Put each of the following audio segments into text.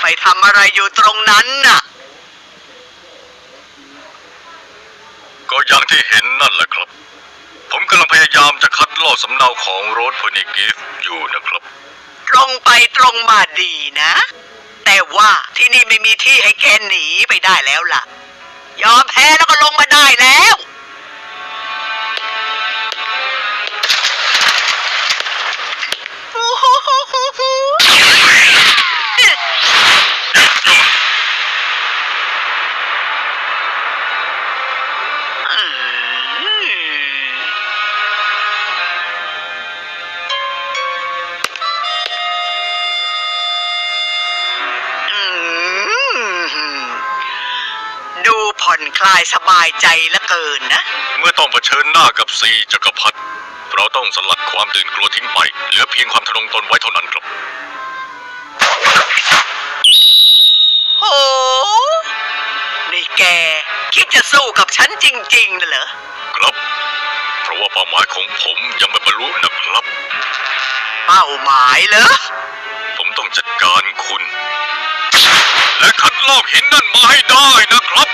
ไปทำอะไรอยู่ตรงนั้นน่ะ ก็อย่างที่เห็นนั่นแหละครับ ผมกำลังพยายามจะคัดลอกสำเนาของโรดเพอร์นิกิฟอยู่นะครับ ตรงไปตรงมาดีนะ แต่ว่าที่นี่ไม่มีที่ให้แกหนีไปได้แล้วล่ะ ยอมแพ้แล้วก็ลงมาได้แล้ว คลายสบายใจเหลือเกินนะ เมื่อต้องเผชิญหน้ากับสี่จักรพรรดิเราต้องสลัดความตื่นกลัวทิ้งไป เหลือเพียงความทะนงตนไว้เท่านั้นครับ โห นี่แก คิดจะสู้กับฉันจริงๆนะเหรอ ครับ เพราะว่าเป้าหมายของผมยังไม่บรรลุนะครับ เป้าหมายเหรอ ผมต้องจัดการคุณ และคัดลอกหินนั่นมาให้ได้นะครับ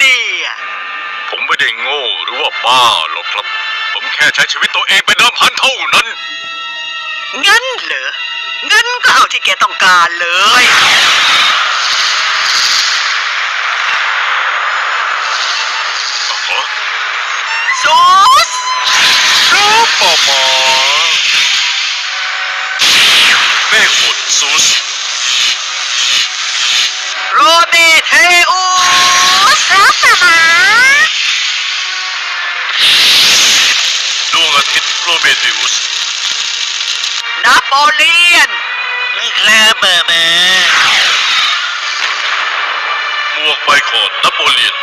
เนี่ย ผมไม่ได้โง่หรือว่าบ้าหรอกครับ ผมแค่ใช้ชีวิตตัวเองเป็นเดิมพันเท่านั้น งั้นเหรอ งั้นก็เอาที่แกต้องการเลย ซูส ซูเปอร์มาเมฆฝนซูส โรเมเทอุส ดวงอาทิตย์โร เมเทอุสนโปเลียนครับเบอร์เบอร์หมวกใบคอนนโปเลียน